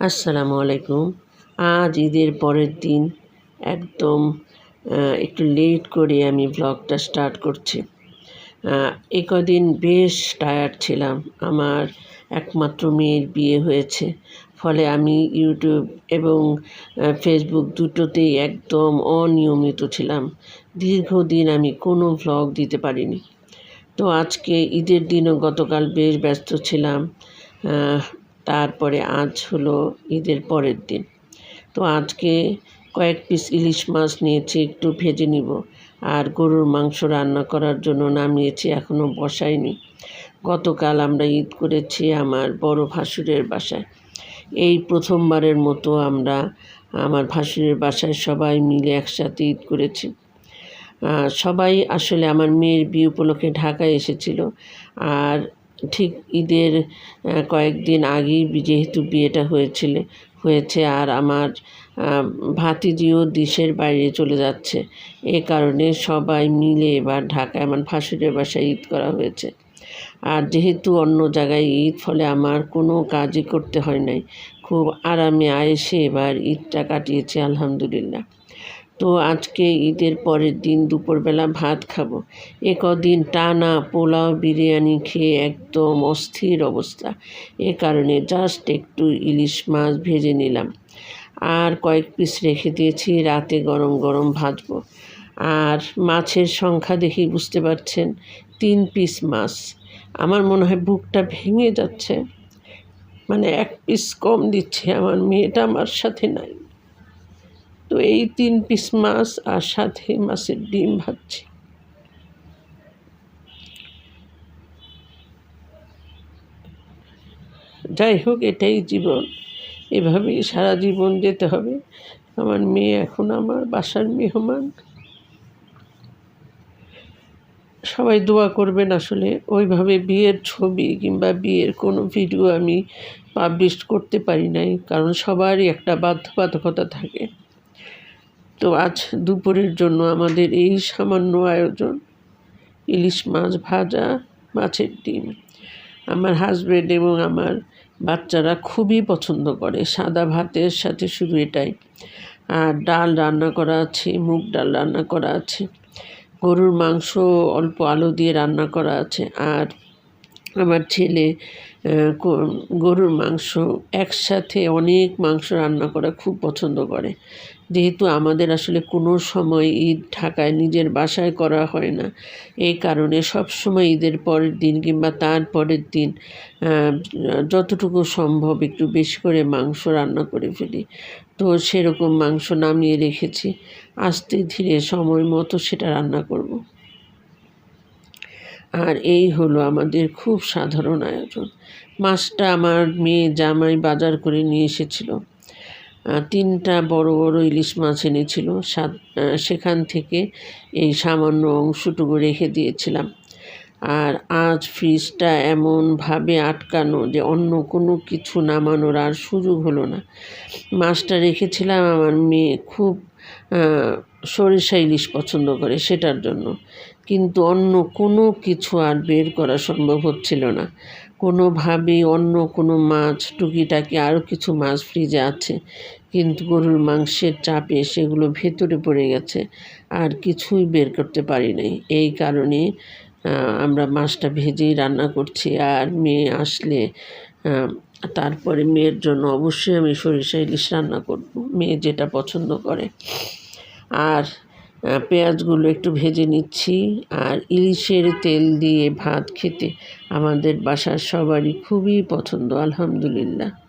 আসসালামু আলাইকুম। আজ ঈদের পরের দিন একদম একটু লেট করে আমি ব্লগটা স্টার্ট করছি। এ কদিন বেশ টায়ার্ড ছিলাম। আমার একমাত্র মেয়ের বিয়ে হয়েছে। ফলে আমি ইউটিউব এবং ফেসবুক দুটোতেই একদম অনিয়মিত ছিলাম। দীর্ঘদিন আমি কোনো ভ্লগ দিতে পারিনি। তো আজকে ঈদের দিনও গতকাল বেশ ব্যস্ত ছিলাম। তারপরে আজ হলো ঈদের পরের দিন। তো আজকে কয়েক পিস ইলিশ মাছ নিয়েছি, একটু ভেজে নিব। আর গরুর মাংস রান্না করার জন্য নামিয়েছি এখনও বসাইনি। গতকাল আমরা ঈদ করেছি আমার বড় ভাসুরের বাসায়। এই প্রথমবারের মতো আমরা আমার ভাসুরের বাসায় সবাই মিলে একসাথে ঈদ করেছি। সবাই আসলে আমার মেয়ের বিয়ে উপলক্ষে ঢাকায় এসেছিল। আর ঠিক ঈদের কয়েকদিন আগেই যেহেতু বিয়েটা হয়েছিল, হয়েছে আর আমার ভাতিজিও দেশের বাইরে চলে যাচ্ছে। এ কারণে সবাই মিলে এবার ঢাকায়, আমার ভাসুরের বাসায় ঈদ করা হয়েছে। আর যেহেতু অন্য জায়গায় ঈদ, ফলে আমার কোনো কাজই করতে হয় নাই। খুব আরামে আয়েসে এবার ঈদটা কাটিয়েছে, আলহামদুলিল্লাহ। তো আজকে ঈদের পরের দিন দুপুরবেলা ভাত খাব। এ কদিন টানা পোলাও বিরিয়ানি খেয়ে একদম অস্থির অবস্থা। এ কারণে জাস্ট একটু ইলিশ মাছ ভেজে নিলাম। আর কয়েক পিস রেখে দিয়েছি, রাতে গরম গরম ভাজবো। আর মাছের সংখ্যা দেখি বুঝতে পারছেন, তিন পিস মাছ। আমার মনে হয় বুকটা ভেঙে যাচ্ছে। মানে এক পিস কম দিচ্ছে, আমার মেয়েটা আমার সাথে নাই। তো এই তিন পিস মাছ আর সাথে মাছের ডিম ভাজছি। যাই হোক, এটাই জীবন। এভাবেই সারা জীবন যেতে হবে। আমার মেয়ে এখন আমার বাসার মেহমান। সবাই দোয়া করবেন আসলে। ওইভাবে বিয়ের ছবি কিংবা বিয়ের কোনো ভিডিও আমি পাবলিশ করতে পারি নাই, কারণ সবারই একটা বাধ্যবাধকতা থাকে। তো আজ দুপুরের জন্য আমাদের এই সামান্য আয়োজন, ইলিশ মাছ ভাজা, মাছের ডিম। আমার হাজব্যান্ড এবং আমার বাচ্চারা খুবই পছন্দ করে, সাদা ভাতের সাথে শুধু এটাই। আর ডাল রান্না করা আছে, মুগ ডাল রান্না করা আছে, গরুর মাংস অল্প আলু দিয়ে রান্না করা আছে, আর আমার ছেলে গরুর মাংস একসাথে অনেক মাংস রান্না করা খুব পছন্দ করে। যেহেতু আমাদের আসলে কোনো সময় ঈদ ঢাকায় নিজের বাসায় করা হয় না। এই কারণে সব সময় ঈদের পরের দিন কিংবা তার পরের দিন যতটুকু সম্ভব একটু বেশি করে মাংস রান্না করে ফেলি। তো সেরকম মাংস নামিয়ে রেখেছি। আস্তে ধীরে সময় মতো সেটা রান্না করব। আর এই হলো আমাদের খুব সাধারণ আয়োজন। মাছটা আমার মেয়ে জামাই বাজার করে নিয়ে এসেছিল। তিনটা বড় বড় ইলিশ মাছ এনেছিল। সাত সেখান থেকে এই সামান্য অংশটুকু রেখে দিয়েছিলাম। আর আজ ফ্রিজটা এমনভাবে আটকানো যে অন্য কোনো কিছু নামানোর আর সুযোগ হলো না। মাছটা রেখেছিলাম আমার মেয়ে খুব সরিষা ইলিশ পছন্দ করে সেটার জন্য। কিন্তু অন্য কোনো কিছু আর বের করা সম্ভব হচ্ছিল না। কোনোভাবেই অন্য কোনো মাছ, টুকিটাকি আরও কিছু মাছ ফ্রিজে আছে। কিন্তু গরুর মাংসের চাপে সেগুলো ভেতরে পড়ে গেছে। আর কিছুই বের করতে পারি নাই। এই কারণে আমরা মাছটা ভেজেই রান্না করছি। আর মেয়ে আসলে তারপরে মেয়ের জন্য অবশ্যই আমি সরিষা ইলিশ রান্না করব। মেয়ে যেটা পছন্দ করে। আর পেঁয়াজগুলো একটু ভেজে নিচ্ছি আর ইলিশের তেল দিয়ে ভাত খেতে আমাদের বাসার সবারই খুবই পছন্দ, আলহামদুলিল্লাহ।